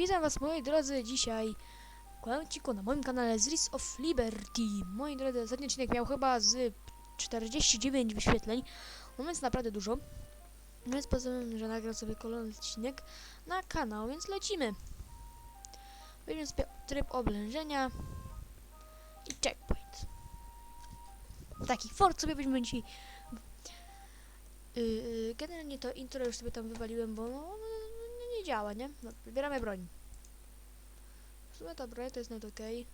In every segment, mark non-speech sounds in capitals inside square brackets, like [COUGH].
Witam was moi drodzy dzisiaj w kłamciku na moim kanale z Ris of Liberty. Moi drodzy, ostatni odcinek miał chyba z 49 wyświetleń, no więc naprawdę dużo. No Więc pozwolę, że nagram sobie kolejny odcinek na kanał, więc lecimy. Weźmiemy sobie tryb oblężenia i checkpoint. Taki fort sobie weźmiemy dzisiaj. Yy, generalnie to intro już sobie tam wywaliłem, bo no, no nie działa, nie? No, wybieramy broń. W sumie ta broń to jest nawet okej.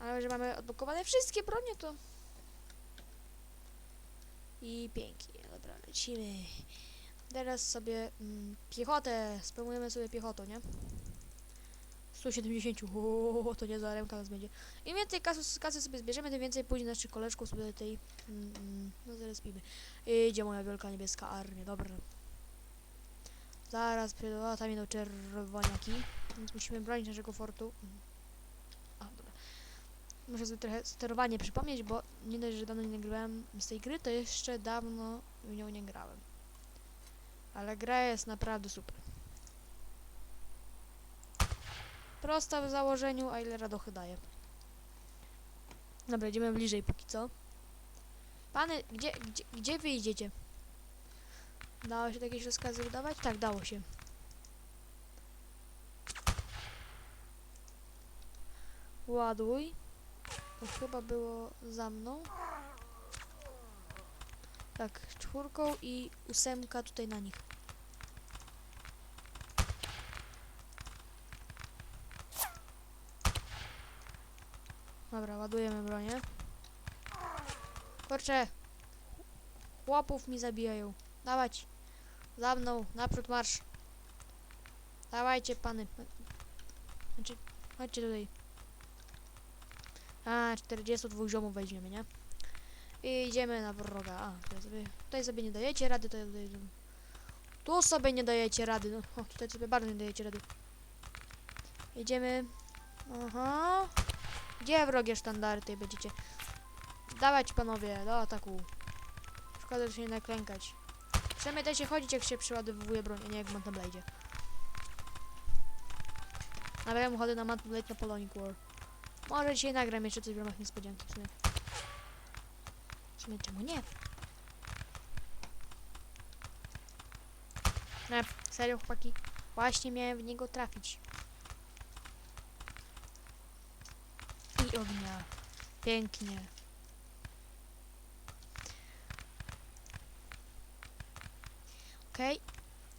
Ale że mamy odblokowane wszystkie bronie, to... I pięknie, dobra, lecimy. Teraz sobie mm, piechotę, spróbujemy sobie piechotą, nie? 170, o, [LAUGHS] to nie za ręka nas będzie. Im więcej kasy, kasy sobie zbierzemy, tym więcej później naszych koleżków sobie tej... Mm, mm, no zaraz pijmy. Idzie moja wielka niebieska armia, dobra. Zaraz a tam idą czerwoniaki, więc musimy bronić naszego fortu. A, dobra. Muszę sobie trochę sterowanie przypomnieć, bo nie dość, że dawno nie nagrywałem z tej gry, to jeszcze dawno w nią nie grałem. Ale gra jest naprawdę super. Prosta w założeniu, a ile radochy daje. Dobra, idziemy bliżej póki co. Pany, gdzie, gdzie, gdzie wy idziecie? Dało się jakieś rozkazy wydawać? Tak, dało się. Ładuj. To chyba było za mną. Tak, czwórką i ósemka tutaj na nich. Dobra, ładujemy bronię. Kurczę! Chłopów mi zabijają. Dawać. Za mną, naprzód marsz. Dawajcie pany. Znaczy, chodźcie tutaj. A, 42 ziomów weźmiemy, nie? I idziemy na wroga. A, tutaj sobie, tutaj sobie nie dajecie rady, to tutaj, tu sobie nie dajecie rady. No, o, tutaj sobie bardzo nie dajecie rady. Idziemy. Aha. Gdzie wrogie sztandary tutaj będziecie? Dawać panowie, do ataku. Szkoda, że się nie naklękać. Przynajmniej da się chodzić, jak się przyładowuje broń, a nie jak w Mountain Blade. Nabrałem chodzę na Mountain Blade na Polonic War. Może dzisiaj nagram jeszcze coś w ramach niespodzianki w sumie. Czemu nie? Nie, serio chłopaki? Właśnie miałem w niego trafić. I ognia. Pięknie. Okej.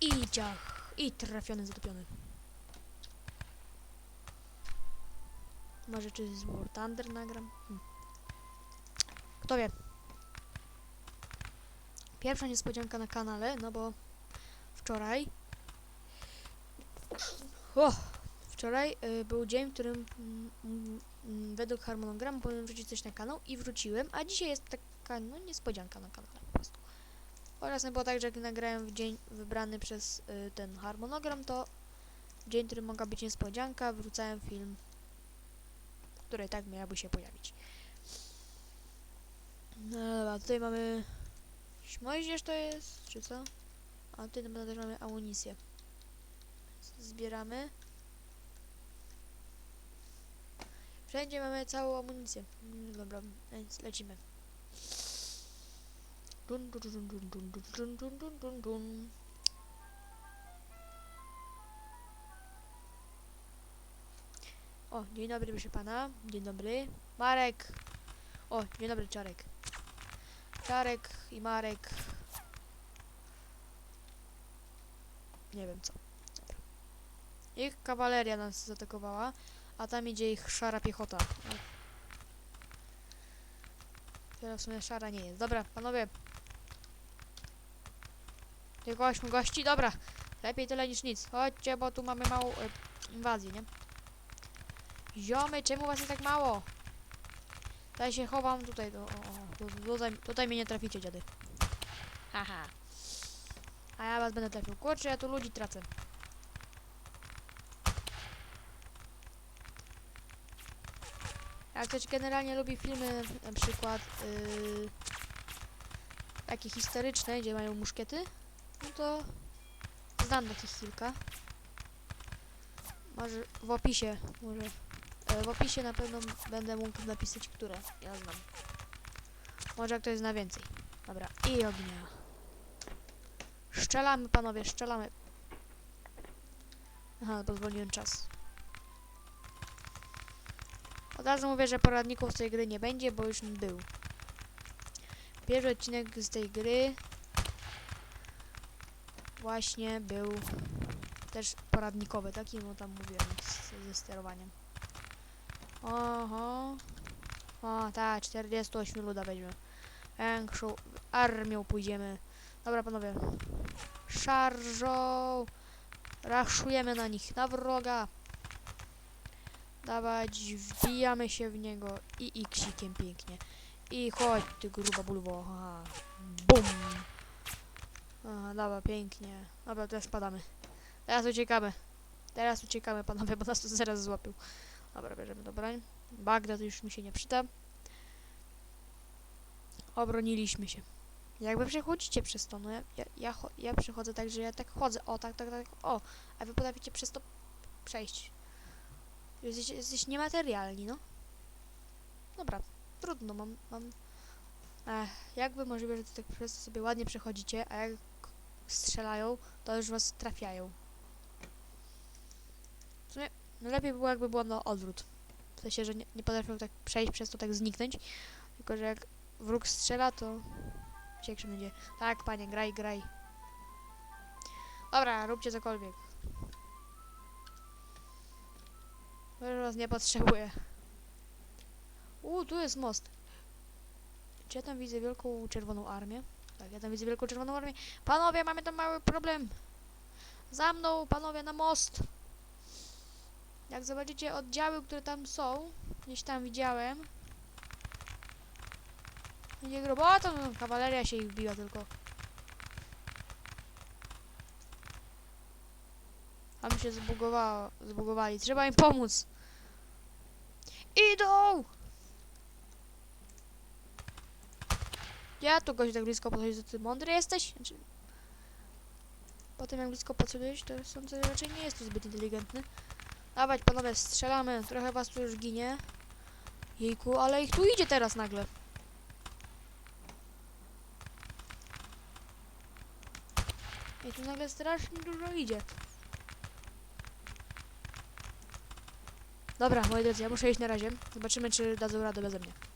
I ciach. I trafiony, zatopiony. Może czy z War Thunder nagram? Hm. Kto wie. Pierwsza niespodzianka na kanale, no bo wczoraj wczoraj y, był dzień, w którym mm, mm, według harmonogramu powinien wrzucić coś na kanał i wrzuciłem, a dzisiaj jest taka no, niespodzianka na kanale Oraz było tak, że jak nagrałem w dzień wybrany przez y, ten harmonogram, to dzień, w którym mogła być niespodzianka, wrzucałem film, który i tak miałby się pojawić. No dobra, tutaj mamy... Moździerz to jest, czy co? A tutaj na pewno też mamy amunicję. Zbieramy. Wszędzie mamy całą amunicję. Mm, Dobra, więc lecimy. Dun, dun, dun, dun, dun, dun, dun, dun, dun, dun. O, dzień dobry, proszę pana. Dzień dobry. Marek. O, dzień dobry, Czarek. Czarek i Marek. Nie wiem co. Ich kawaleria nas zaatakowała, a tam idzie ich szara piechota. Teraz w sumie szara nie jest. Dobra, panowie. Tylko ośmiu gości, dobra. Lepiej tyle niż nic. Chodźcie, bo tu mamy małą e, inwazję, nie? Ziomy, czemu was jest tak mało? Ja się chowam tutaj, do, o, o, tu- tutaj, tutaj mnie nie traficie, dziady. Haha. A ja was będę trafił. Kurczę, ja tu ludzi tracę. Jak ktoś generalnie lubi filmy, na przykład yy, takie historyczne, gdzie mają muszkiety, no to znam takich kilka. Może w opisie, może. E, w opisie na pewno będę mógł napisać, które ja znam. Może ktoś zna więcej. Dobra, i ognia. Szczelamy, panowie, szczelamy. Aha, pozwoliłem czas. Od razu mówię, że poradników z tej gry nie będzie, bo już był. Pierwszy odcinek z tej gry właśnie był też poradnikowy, taki no tam mówiłem ze sterowaniem. Oho. O, tak, 48 luda weźmie. Większą armią pójdziemy. Dobra, panowie. Szarżą. Raszujemy na nich, na wroga. Dawać, wbijamy się w niego i iksikiem pięknie. I chodź, ty gruba bulwo. Bum. Aha, dobra, pięknie. Dobra, teraz spadamy. Teraz uciekamy. Teraz uciekamy, panowie, bo nas tu zaraz złapią. Dobra, bierzemy do broń. Już mi się nie przyda. Obroniliśmy się. Jakby przechodzicie przez to, no ja, ja, ja, ja przechodzę tak, że ja tak chodzę, o, tak, tak, tak, o, a wy potraficie przez to przejść. Jesteś, jesteś niematerialni, no. Dobra, trudno, mam, mam... Ech, jakby możliwe, że tak przez to sobie ładnie przechodzicie, a jak strzelają, to już was trafiają. W sumie, no lepiej by było, jakby było na odwrót. W sensie, że nie, nie potrafią tak przejść, przez to tak zniknąć, tylko że jak wróg strzela, to ciekszy będzie. Tak, panie, graj, graj. Dobra, róbcie cokolwiek. Już was nie potrzebuję. U, tu jest most. Czy ja tam widzę wielką czerwoną armię? Tak, ja tam widzę wielką czerwoną armię. Panowie, mamy tam mały problem. Za mną, panowie, na most. Jak zobaczycie oddziały, które tam są, gdzieś tam widziałem. Będzie grubo. O, no, kawaleria się ich biła tylko. Mi się zbugowało, zbugowali. Trzeba im pomóc. Idą! Ja tu gość tak blisko podchodzi, to ty mądry jesteś? Znaczy, po tym jak blisko podchodzisz, to sądzę, że raczej nie jest tu zbyt inteligentny. Dawać panowie, strzelamy. Trochę was tu już ginie. Jejku, ale ich tu idzie teraz nagle. I tu nagle strasznie dużo idzie. Dobra, moi drodzy, ja muszę iść na razie. Zobaczymy, czy dadzą radę beze mnie.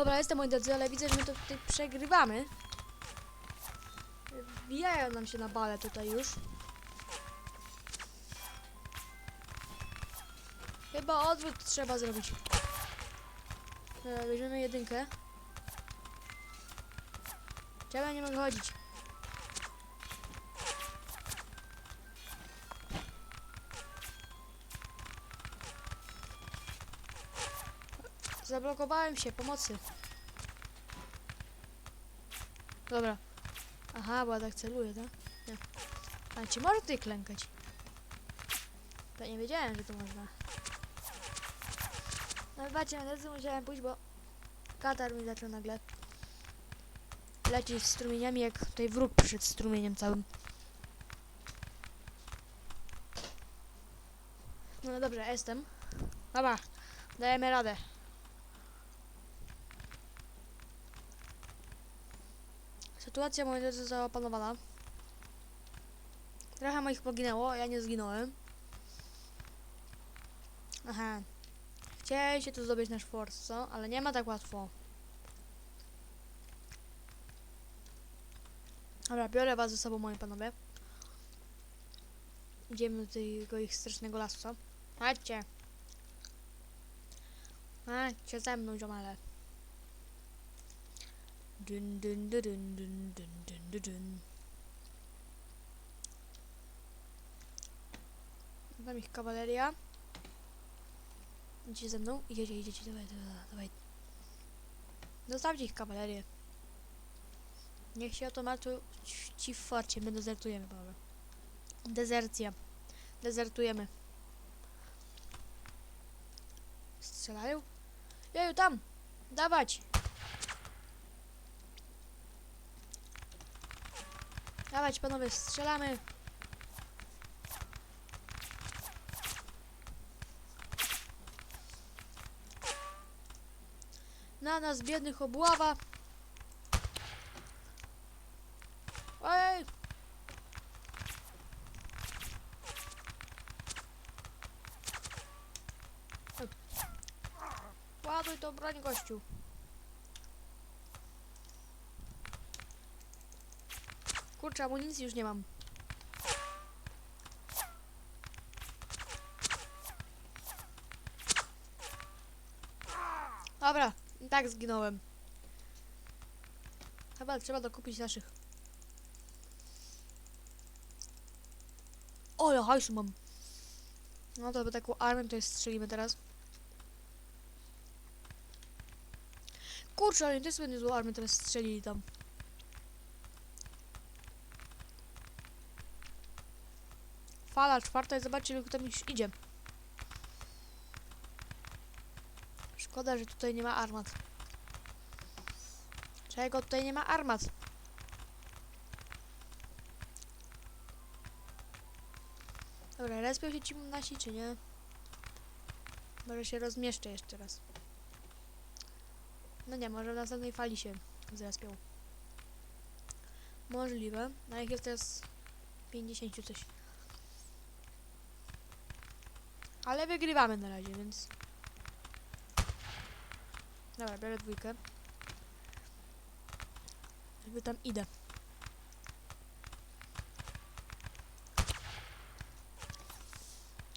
Dobra, jestem moi drodzy, ale widzę, że my to tutaj przegrywamy. Wbijają nam się na bale tutaj już. Chyba odwrót trzeba zrobić. Dobra, weźmiemy jedynkę. Czemu ja nie mogę chodzić? Zablokowałem się, pomocy. Dobra. Aha, bo ja tak celuję, tak? Nie. Ale czy może tutaj klękać? To nie wiedziałem, że to można. No wybaczcie, na drodze musiałem pójść, bo katar mi zaczął nagle lecieć strumieniami, jak tutaj wróg przyszedł strumieniem całym. No dobrze, jestem. Dobra, dajemy radę. Sytuacja, moi drodzy, została opanowana. Trochę moich poginęło, ja nie zginąłem. Aha. Chcieliście tu zdobyć nasz fort, co? Ale nie ma tak łatwo. Dobra, biorę was ze sobą, moi panowie. Idziemy do tego ich strasznego lasu, co? Chodźcie. Chodźcie ze mną, ziomale. Dun, dun, dun, dun, dun, dun, dun, dun. Tam ich kawaleria. Idziecie ze mną? Idziecie, idziecie, dawaj, dawaj, dawaj. Zostawcie ich kawalerię. Niech się o ci w forcie. My dezertujemy, Paweł. Dezercja. Dezertujemy. Strzelają? Jeju, tam! Dawać! Dawać, panowie, strzelamy! Na nas, biednych, obława! Ej! Ładuj to broń, gościu. Kurczę, amunicji już nie mam. Dobra, i tak zginąłem. Chyba trzeba dokupić naszych. O, ja hajsu mam. No to by taką armię tutaj strzelimy teraz. Kurczę, ale oni też sobie niezłą armię teraz strzelili tam. Fala czwarta i zobaczcie, ile tam już idzie. Szkoda, że tutaj nie ma armat. Czego tutaj nie ma armat? Dobra, respią się ci nasi, czy nie? Może się rozmieszczę jeszcze raz. No nie, może w następnej fali się zrespią. Możliwe. Na ich jest teraz 50 coś. Ale wygrywamy na razie, więc... Dobra, biorę dwójkę. Jakby tam idę.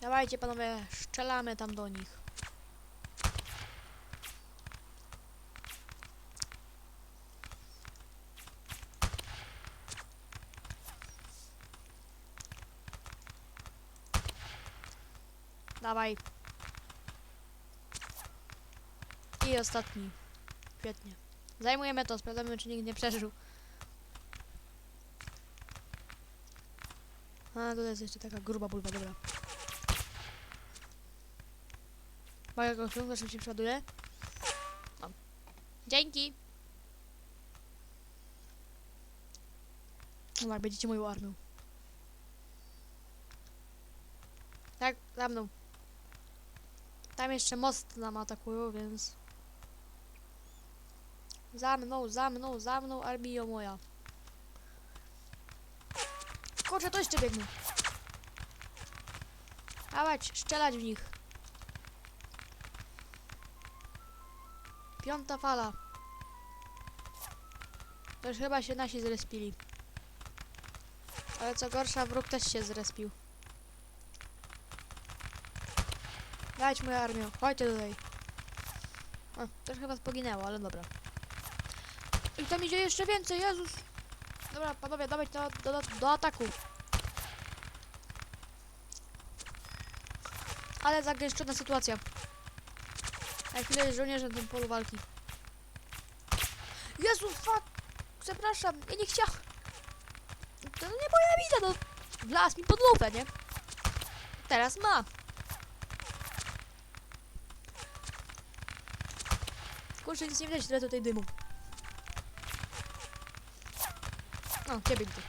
Dawajcie panowie, strzelamy tam do nich. Dawaj. I ostatni. Świetnie. Zajmujemy to, sprawdzamy czy nikt nie przeżył. A, to jest jeszcze taka gruba bulwa, dobra. Mogę go osiągnąć, szybciej przoduję? Mam. Dzięki! No tak, będziecie moją armią. Tak, za mną. Tam jeszcze most nam atakują, więc... Za mną, za mną, za mną, armio moja. Kurczę, to jeszcze biegnie. Dawać, strzelać w nich. Piąta fala. To już chyba się nasi zrespili. Ale co gorsza, wróg też się zrespił. Dać moja armię, chodźcie tutaj. O, też chyba poginęło, ale dobra. I tam idzie jeszcze więcej, Jezus! Dobra, panowie, dawać do, do, do, ataku. Ale zagęszczona sytuacja. Na chwilę jest żołnierze na tym polu walki. Jezu, fuck! Przepraszam, ja nie chciałam. To nie moja wina, no. Wlazł mi pod lupę, nie? Teraz ma. Kurczę, nic nie widać, tyle tutaj dymu. O, ciebie widzę.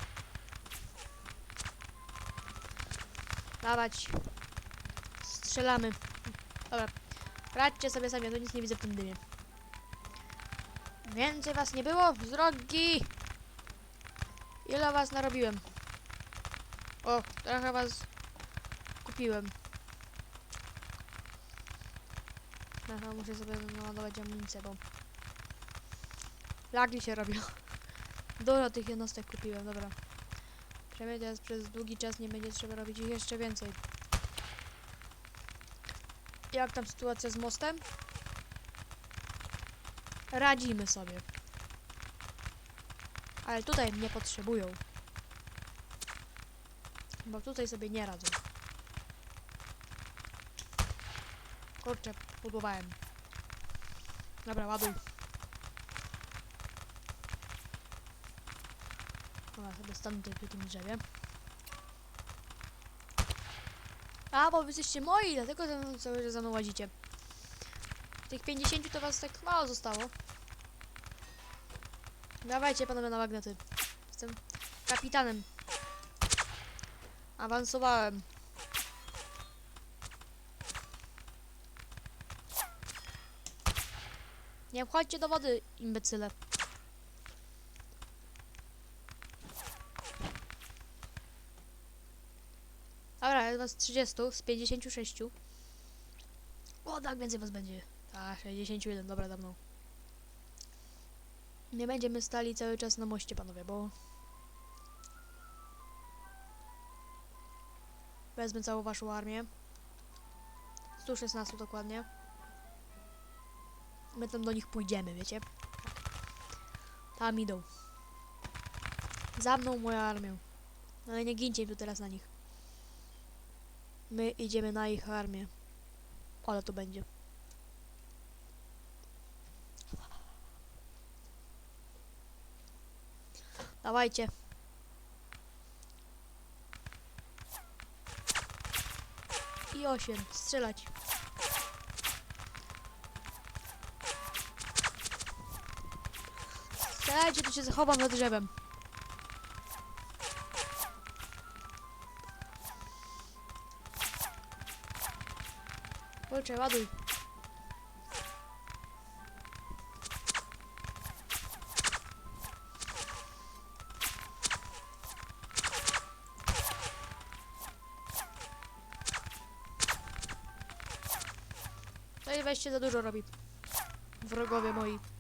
Dawać. Strzelamy. Dobra. Radźcie sobie sami, ja tu nic nie widzę w tym dymie. Więcej was nie było? Wzrogi! Ile was narobiłem? O, trochę was kupiłem. Aha, muszę sobie naładować amunicję, bo lagi się robią. [LAUGHS] Dużo tych jednostek kupiłem, dobra. Przynajmniej teraz przez długi czas nie będzie trzeba robić ich jeszcze więcej. Jak tam sytuacja z mostem? Radzimy sobie. Ale tutaj mnie potrzebują. Bo tutaj sobie nie radzą. Kurczę, budowałem. Dobra, ładuj. Dobra, sobie stanę tutaj przy tym drzewie. A, bo wy jesteście moi, dlatego za mną cały za mną łazicie. Tych 50 to was tak mało zostało. Dawajcie panowie na magnety. Jestem kapitanem. Awansowałem. Wchodźcie do wody, imbecyle. Dobra, jest was 30 z 56. O, tak więcej was będzie. A, 61, dobra, za mną. Nie będziemy stali cały czas na moście, panowie, bo... Wezmę całą waszą armię. 116 dokładnie. My tam do nich pójdziemy, wiecie? Tam idą. Za mną moja armią. Ale nie gincie tu teraz na nich. My idziemy na ich armię. Ale to będzie. Dawajcie. I osiem. Strzelać. Strzelajcie, to się zachowam za drzewem. Kurczę, ładuj. To i weźcie za dużo robi. Wrogowie moi.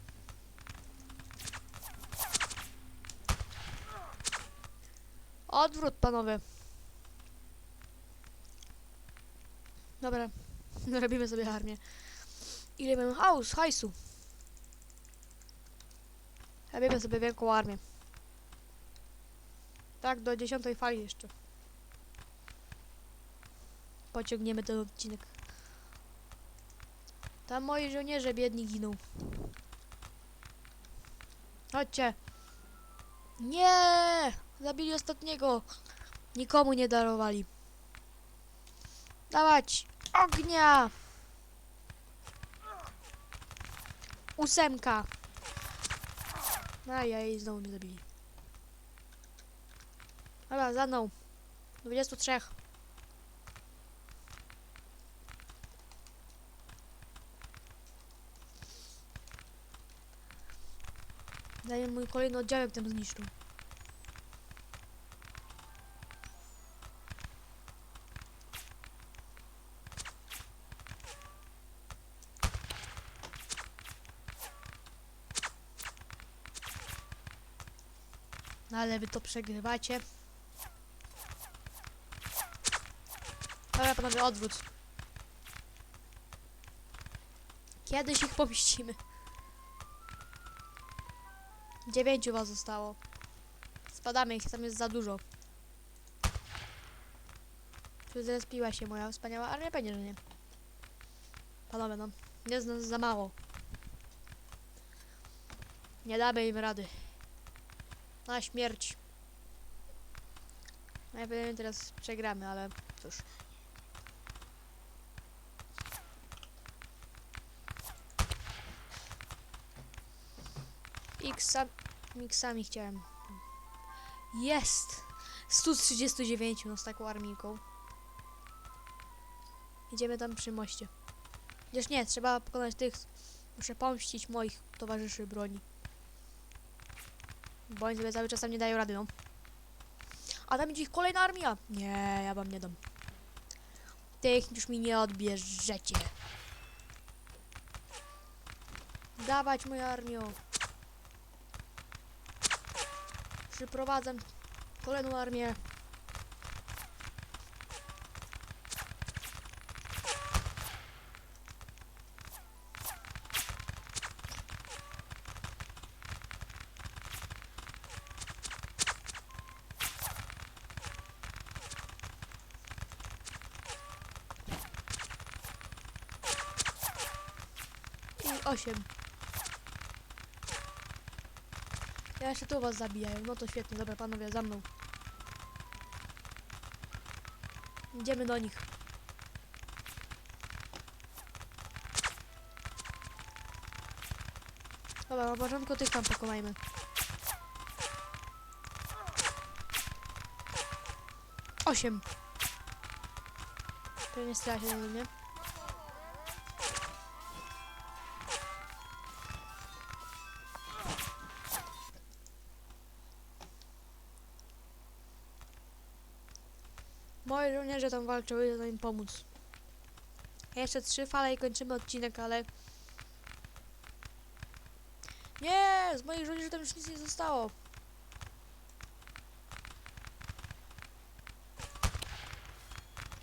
Odwrót, panowie. Dobra. [LAUGHS] Robimy sobie armię. Ile mamy haus, hajsu? Robimy sobie wielką armię. Tak, do dziesiątej fali jeszcze. Pociągniemy ten odcinek. Tam moi żołnierze biedni giną. Chodźcie. Nie! Zabili ostatniego. Nikomu nie darowali. Dawać! Ognia! Ósemka. A ja jej znowu nie zabili. Dobra, za mną. 23. Zanim mój kolejny oddziałek tam zniszczył. No ale wy to przegrywacie. Dobra panowie, odwrót. Kiedyś ich pomieścimy. Dziewięciu was zostało. Spadamy ich, tam jest za dużo. Tu zrespiła się moja wspaniała armia, pewnie, że nie. Panowie, no. Jest nas za mało. Nie damy im rady. Na śmierć. Najpewniej teraz przegramy, ale cóż. Xa, miksami chciałem. Jest! 139 no z taką armijką. Idziemy tam przy moście. Chociaż nie, trzeba pokonać tych. Muszę pomścić moich towarzyszy broni. Bo oni sobie cały czas nie dają rady, no. A tam idzie ich kolejna armia. Nie, ja wam nie dam. Tych już mi nie odbierzecie. Dawać moją armią. Przyprowadzam kolejną armię. I osiem. Ja jeszcze tu was zabijają. No to świetnie, dobra panowie, za mną. Idziemy do nich. Dobra, na początku tych tam pokonajmy. Osiem. To nie strzela się do mnie. Moi żołnierze tam walczą, idę im pomóc. Jeszcze trzy fale i kończymy odcinek, ale... Nie! Z moich żołnierzy tam już nic nie zostało.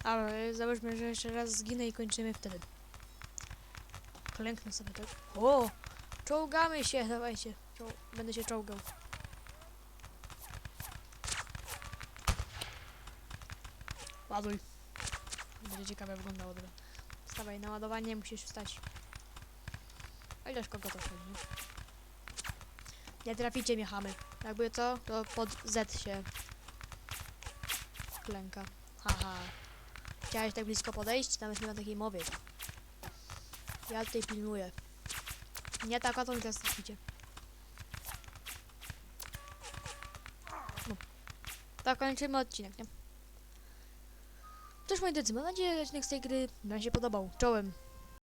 Ale załóżmy, że jeszcze raz zginę i kończymy wtedy. Klęknę sobie tak. O! Czołgamy się, dawajcie. Czoł będę się czołgał. Ładuj. Będzie ciekawe wyglądało dobra. Wstawaj na ładowanie, musisz wstać. A ileż kogo to chodzi? nie? Traficie mnie chamy. Jakby co, to pod Z się klęka. Haha. Chciałeś tak blisko podejść? Nawet nie ma takiej mowy. Ja tutaj pilnuję. Nie tak, a to teraz traficie. No. Tak, kończymy odcinek, nie? Cóż moi drodzy, mam nadzieję, że odcinek z tej gry Wam się podobał. Czołem.